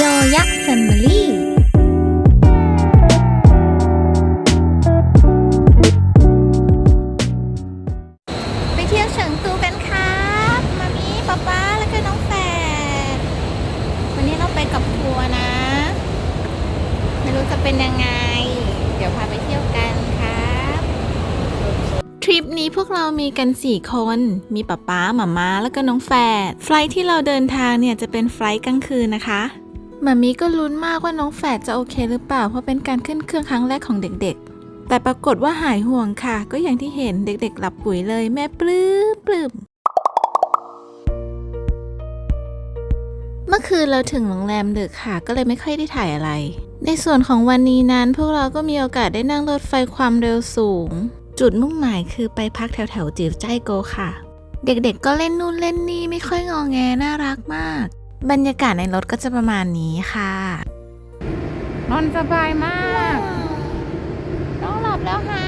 โยยะแฟมิลี่ไปเที่ยวเฉิงตูกันครับมามีป๊าป๊าแล้วก็น้องแฝดวันนี้เราไปกับทัวร์นะ ไม่รู้จะเป็นยังไง เดี๋ยวพาไปเที่ยวกันครับ ทริปนี้พวกเรามีกัน 4 คน มีป๊าป๊าหมาม้าแล้วก็น้องแฝดไฟลท์ที่เราเดินทางเนี่ยจะเป็นไฟลท์กลางคืนนะคะ มามีก็ลุ้นมากว่าน้องแฝดจะโอเคหรือเปล่า เพราะเป็นการขึ้นเครื่องครั้งแรกของเด็กๆ แต่ปรากฏว่าหายห่วงค่ะ ก็อย่างที่เห็นเด็กๆ หลับปุ๋ยเลยแม่ปลื้มปลื้มเมื่อคืนเราถึงโรงแรมดึกค่ะ ก็เลยไม่ค่อยได้ถ่ายอะไร ในส่วนของวันนี้นั้น พวกเราก็มีโอกาสได้นั่งรถไฟความเร็วสูง จุดมุ่งหมายคือไปพักแถวแถวจิ๋วใจโกค่ะ เด็กๆก็เล่นนู่นเล่นนี่ไม่ค่อยงอแงน่ารักมาก บรรยากาศในรถก็จะประมาณนี้ค่ะ นอนสบายมาก น้องหลับแล้วฮะ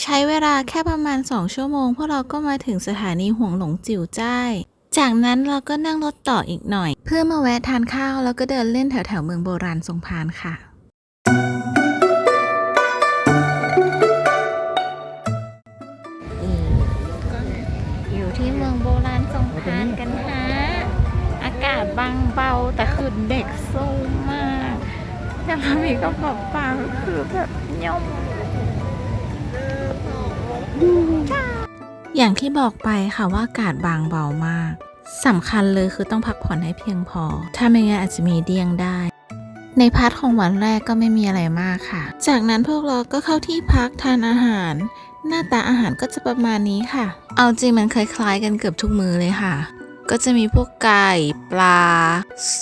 ใช้เวลาแค่ประมาณ 2 ชั่วโมง พวกเราก็มาถึงสถานีห่วงหลงจิ๋วจ้ายจากนั้นเราก็นั่งรถต่ออีกหน่อย เพื่อมาแวะทานข้าวแล้วก็เดินเล่นแถวแถวๆเมืองโบราณทรงพานค่ะ อย่างที่บอกไปค่ะว่าอากาศบางเบามากสำคัญเลยคือต้องพักผ่อนให้เพียงพอ ถ้าไม่งั้นอาจจะมีเดียงได้ ในพาร์ทของวันแรกก็ไม่มีอะไรมากค่ะ จากนั้นพวกเราก็เข้าที่พักทานอาหาร หน้าตาอาหารก็จะประมาณนี้ค่ะ เอาจริงมันคล้ายๆกันเกือบทุกมือเลยค่ะ ก็จะมีพวกไก่ ปลา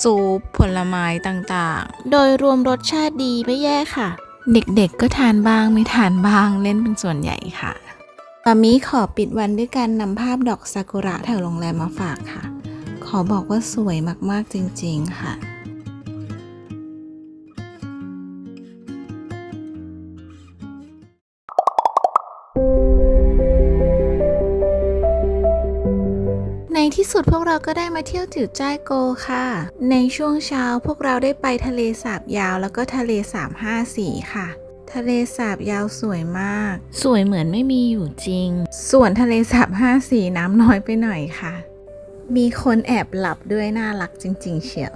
ซุป ผลไม้ต่างๆ โดยรวมรสชาติดีไม่แย่ค่ะ เด็กๆก็ทานบ้างไม่ทานบ้างเล่นเป็นส่วนใหญ่ค่ะ มามีขอปิดวันด้วยการนำภาพดอกซากุระแถวโรงแรมมาฝากค่ะ ขอบอกว่าสวยมาก ๆ จริง ๆ ค่ะ ในที่สุดพวกเราก็ได้มาเที่ยวจิ๋วจ้ายโกค่ะ ในช่วงเช้าพวกเราได้ไปทะเลสาบยาวแล้วก็ทะเลสาบห้าสีค่ะ ทะเลสาบยาวสวยมาก สวยเหมือนไม่มีอยู่จริง ส่วนทะเลสาบห้าสีน้ำน้อยไปหน่อยค่ะ มีคนแอบหลับด้วยน่ารักจริง ๆ เชียว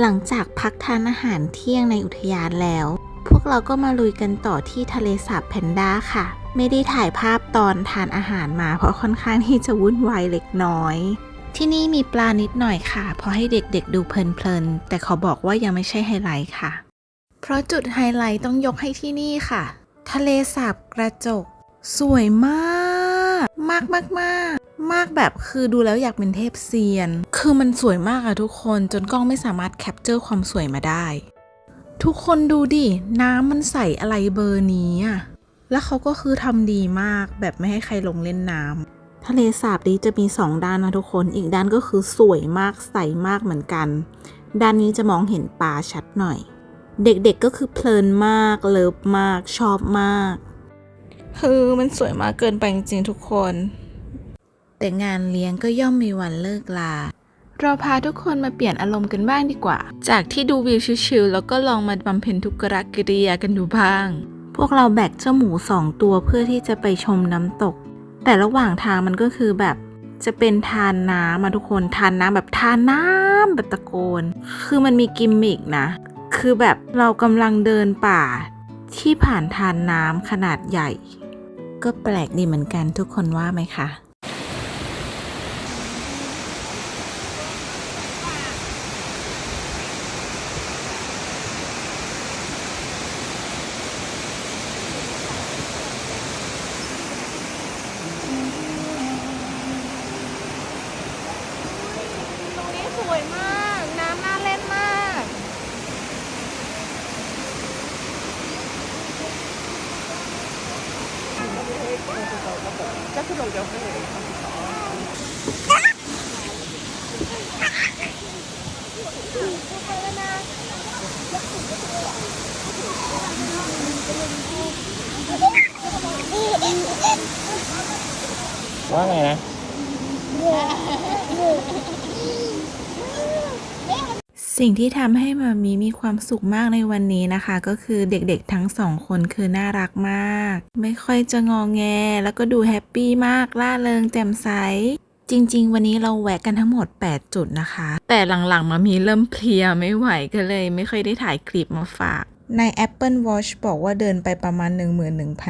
หลังจากพักทานอาหารเที่ยงในอุทยานแล้ว พวกเราก็มาลุยกันต่อที่ทะเลสาบแพนด้าค่ะ ไม่ได้ถ่ายภาพตอนทานอาหารมา เพราะค่อนข้างที่จะวุ่นวายเล็กน้อย ที่นี่มีปลานิดหน่อยค่ะ เพราะให้เด็กๆดูเพลินๆ แต่ขอบอกว่ายังไม่ใช่ไฮไลท์ค่ะ เพราะจุดไฮไลท์ต้องยกให้ที่นี่ค่ะ ทะเลสาบกระจก สวยมาก มากมากมากมากแบบคือดูแล้วอยากเป็นเทพเซียน คือมันสวยมากอะทุกคนจนกล้องไม่สามารถแคปเจอร์ความสวยมาได้ ทุกคนดูดิ น้ำมันใสอะไรเบอร์นี้อะแล้วเขาก็คือทำดีมากแบบไม่ให้ใครลงเล่นน้ำทะเลสาบนี้จะมีสองด้านนะทุกคน อีกด้านก็คือสวยมากใสมากเหมือนกัน ด้านนี้จะมองเห็นปลาชัดหน่อย เด็กๆก็คือเพลินมาก เลิฟมาก ชอบมากคือมันสวยมากเกินไปจริงๆทุกคน แต่งานเลี้ยงก็ย่อมมีวันเลิกลา เราพาทุกคนมาเปลี่ยนอารมณ์กันบ้างดีกว่า จากที่ดูวิวชิลๆแล้วก็ลองมาบำเพ็ญทุกขกิริยากันดูบ้าง พวกเราแบกเจ้าหมูสองตัวเพื่อที่จะไปชมน้ำตก แต่ระหว่างทางมันก็คือแบบจะเป็นทานน้ำมาทุกคนทานน้ำแบบทานน้ำแบบตะโกน คือมันมีกิมมิกนะ คือแบบเรากำลังเดินป่า ที่ผ่านทานน้ำขนาดใหญ่ ก็แปลกดีเหมือนกันทุกคนว่าไหมคะ ตรงนี้สวยมาก น้ำน่าเล่นมาก ว่าไงนะ สิ่งที่ทำให้มามีมีความสุขมากในวันนี้นะคะ ก็คือเด็กๆทั้งสองคนคือน่ารักมาก ไม่ค่อยจะงองแง แล้วก็ดูแฮปปี้มากล่าเริงแจ่มใสจริง ๆ วันนี้เราแวะกันทั้งหมด 8 จุดนะคะ แต่หลังๆมามีเริ่มเพลียไม่ไหวก็เลย ไม่ค่อยได้ถ่ายคลิปมาฝากใน Apple Watch บอกว่าเดินไปประมาณ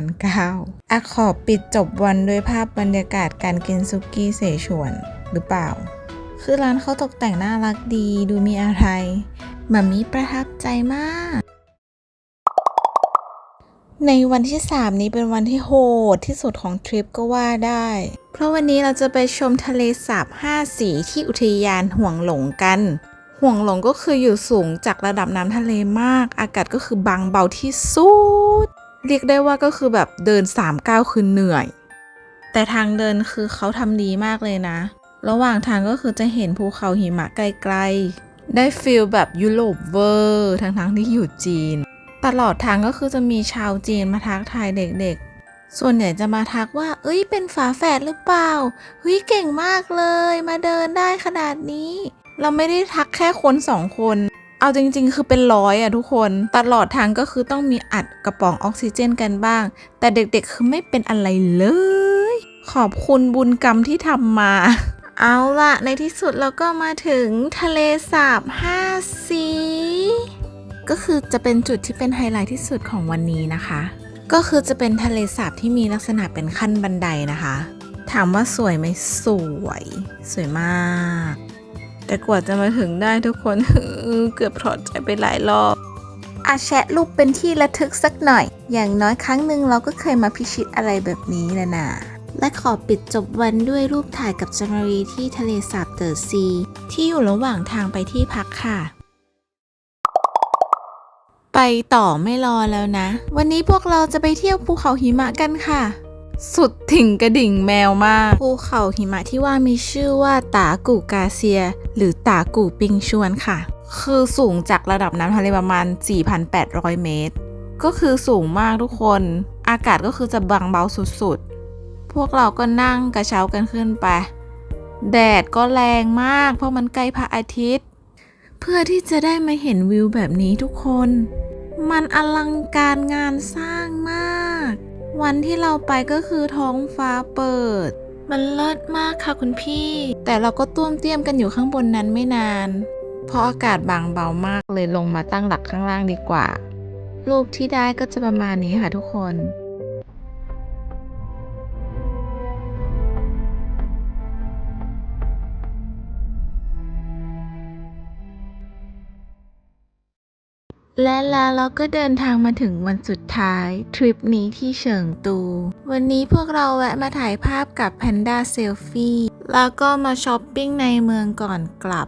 11,009อะขอปิดจบวันด้วยภาพบรรยากาศการกินซุกี้เสฉวนหรือเปล่า คือร้านเขาตกแต่งน่ารักดีดูมีอะไรมามีประทับใจมาก ในวันที่ 3 นี้เป็นวันที่โหดที่สุดของทริปก็ว่าได้ เพราะวันนี้เราจะไปชมทะเลสาบ 5 สีที่อุทยานห่วงหลงกัน ห่วงหลงก็คืออยู่สูงจากระดับน้ำทะเลมาก อากาศก็คือบางเบาที่สุด เรียกได้ว่าก็คือแบบเดิน3ก้าวคือเหนื่อย แต่ทางเดินคือเขาทำดีมากเลยนะ ระหว่างทางก็คือจะเห็นภูเขาหิมะไกลๆ ได้ฟิลแบบยุโรปเวอร์ทั้งๆที่อยู่จีน ตลอดทางก็คือจะมีชาวจีนมาทักทายเด็กๆ ส่วนใหญ่จะมาทักว่า เอ้ยเป็นฝาแฝดหรือเปล่าเฮ้ยเก่งมากเลย มาเดินได้ขนาดนี้ เราไม่ได้ทักแค่คนสองคนเอาจริงๆ คือเป็นร้อยอะทุกคน ตลอดทางก็คือต้องมีอัดกระป๋องออกซิเจนกันบ้าง แต่เด็กๆ คือไม่เป็นอะไรเลย ขอบคุณบุญกรรมที่ทำมา เอาละในที่สุดเราก็มาถึงทะเลสาบห้าสี ก็คือจะเป็นจุดที่เป็นไฮไลท์ที่สุดของวันนี้นะคะ ก็คือจะเป็นทะเลสาบที่มีลักษณะเป็นขั้นบันไดนะคะ ถามว่าสวยไหมสวย สวยมาก แต่กว่าจะมาถึงได้ทุกคนเกือบถอดใจไปหลายรอบอาแชะรูปเป็นที่ระทึกสักหน่อย อย่างน้อยครั้งหนึ่งเราก็เคยมาพิชิตอะไรแบบนี้นะนะ และขอปิดจบวันด้วยรูปถ่ายกับจามารีที่ทะเลสาบเตอร์ซี ที่อยู่ระหว่างทางไปที่พักค่ะ ไปต่อไม่รอแล้วนะ วันนี้พวกเราจะไปเที่ยวภูเขาหิมะกันค่ะ สุดถิ่งกระดิ่งแมวมาก ภูเขาหิมะที่ว่ามีชื่อว่าตากูกาเซีย หรือตากูปิงชวนค่ะ คือสูงจากระดับน้ำทะเลประมาณ 4,800 เมตร ก็คือสูงมากทุกคน อากาศก็คือจะบางเบาสุดๆ พวกเราก็นั่งกระเช้ากันขึ้นไป แดดก็แรงมากเพราะมันใกล้พระอาทิตย์ เพื่อที่จะได้มาเห็นวิวแบบนี้ทุกคน มันอลังการงานสร้างมาก วันที่เราไปก็คือท้องฟ้าเปิด มันเลิศมากค่ะคุณพี่ แต่เราก็ต้วมเตี้ยมกันอยู่ข้างบนนั้นไม่นาน เพราะอากาศบางเบามากเลยลงมาตั้งหลักข้างล่างดีกว่า รูปที่ได้ก็จะประมาณนี้ค่ะทุกคน และแล้วเราก็เดินทางมาถึงวันสุดท้าย ทริปนี้ที่เฉิงตู วันนี้พวกเราแวะมาถ่ายภาพกับแพนด้าเซลฟี่แล้วก็มาช้อปปิ้งในเมืองก่อนกลับ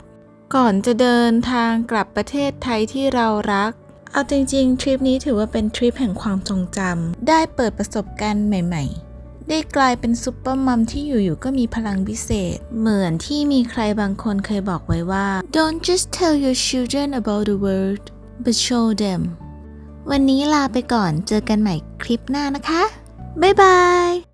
ก่อนจะเดินทางกลับประเทศไทยที่เรารัก เอาจริงๆ ทริปนี้ถือว่าเป็นทริปแห่งความทรงจำได้เปิดประสบการณ์ใหม่ ๆได้กลายเป็นซุปเปอร์มัมที่อยู่ๆก็มีพลังพิเศษ เหมือนที่มีใครบางคนเคยบอกไว้ว่า Don't just tell your children about the world but show them วันนี้ลาไปก่อนเจอกันใหม่คลิปหน้านะคะ บ๊ายบาย